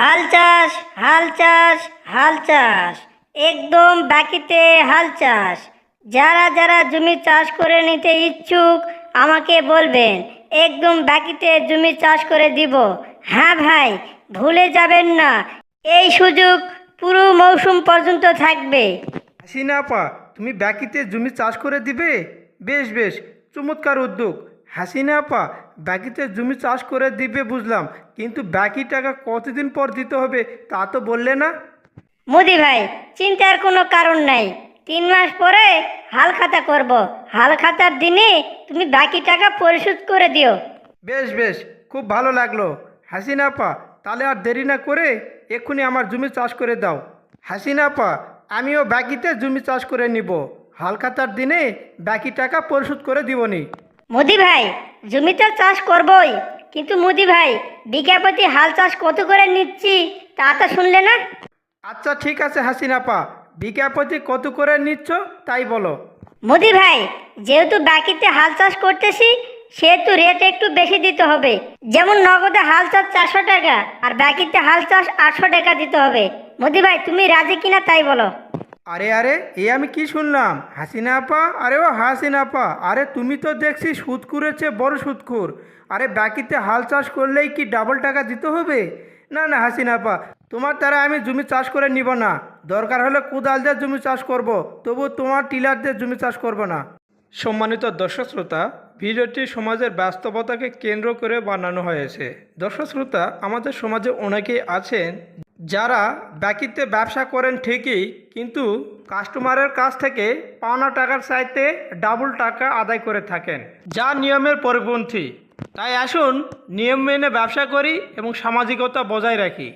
হাল চাষ হাল চাষ হাল চাষ। একদম বাকিতে হাল চাষ। যারা যারা জমি চাষ করে নিতে ইচ্ছুক, আমাকে বলবেন, একদম বাকিতে জমি চাষ করে দিব। হ্যাঁ ভাই, ভুলে যাবেন না। এই সুযোগ পুরো মৌসুম পর্যন্ত থাকবে। হাসিনা আপা, তুমি বাকিতে জমি চাষ করে দিবে? বেশ বেশ, চমৎকার উদ্যোগ। হাসিনা আপা বাকিতে জমি চাষ করে দিবে বুঝলাম কিন্তু বাকি টাকা কতদিন পর দিতে হবে তা তো বললে না? মোদি ভাই চিন্তার কোনো কারণ নাই। তিন মাস পরে হাল খাতা করব। হাল খাতার দিনে তুমি বাকি টাকা পরিশোধ করে দিও। বেশ বেশ খুব ভালো লাগল। হাসিনা আপা তাহলে আর দেরি না করে এক্ষুনি আমার জমি চাষ করে দাও। হাসিনা আপা আমিও বাকিতে জমি চাষ করে নিব। হালখাতার দিনে বাকি টাকা পরিশোধ করে দিবনি। মোদি ভাই জমিতে চাষ করবই কিন্তু মোদি ভাই বিঘা প্রতি হাল চাষ কত করে নিচ্ছি তা তো শুনলে না? আচ্ছা ঠিক আছে হাসিনা আপা বিঘা প্রতি কত করে নিচ্ছ তাই বলো। মোদি ভাই যেহেতু বাকিতে হাল চাষ করতেছি সেহেতু রেট একটু বেশি দিতে হবে। যেমন নগদে হাল চাষ চারশো টাকা আর বাকিতে হাল চাষ আটশো টাকা দিতে হবে। মোদি ভাই তুমি রাজি কিনা তাই বলো। আরে আরে, এ আমি কি শুনলাম? হাসিনা আপা? আরে ও হাসিনা আপা। আরে, তুমি তো দেখছি সুদ করেছে বড় সুদখুর আরে, বাকিতে হাল চাষ করলেই কি ডাবল টাকা দিতে হবে? না না, হাসিনা আপা, তোমার দ্বারা আমি জমি চাষ করে নিব না। দরকার হলে কোদাল দিয়ে জমি চাষ করব, তবু তোমার টিলার দিয়ে জমি চাষ করব না। সম্মানিত দর্শক শ্রোতা, ভিডিওটি সমাজের বাস্তবতাকে কেন্দ্র করে বানানো হয়েছে। দর্শক শ্রোতা, আমাদের সমাজে অনেকেই আছেন যারা ব্যাকিতে ব্যবসা করেন ঠিকই, কিন্তু কাস্টমারের কাছ থেকে পাওনা টাকার চাইতে ডাবল টাকা আদায় করে থাকেন, যা নিয়মের পরিপন্থী। তাই আসুন, নিয়ম মেনে ব্যবসা করি এবং সামাজিকতা বজায় রাখি।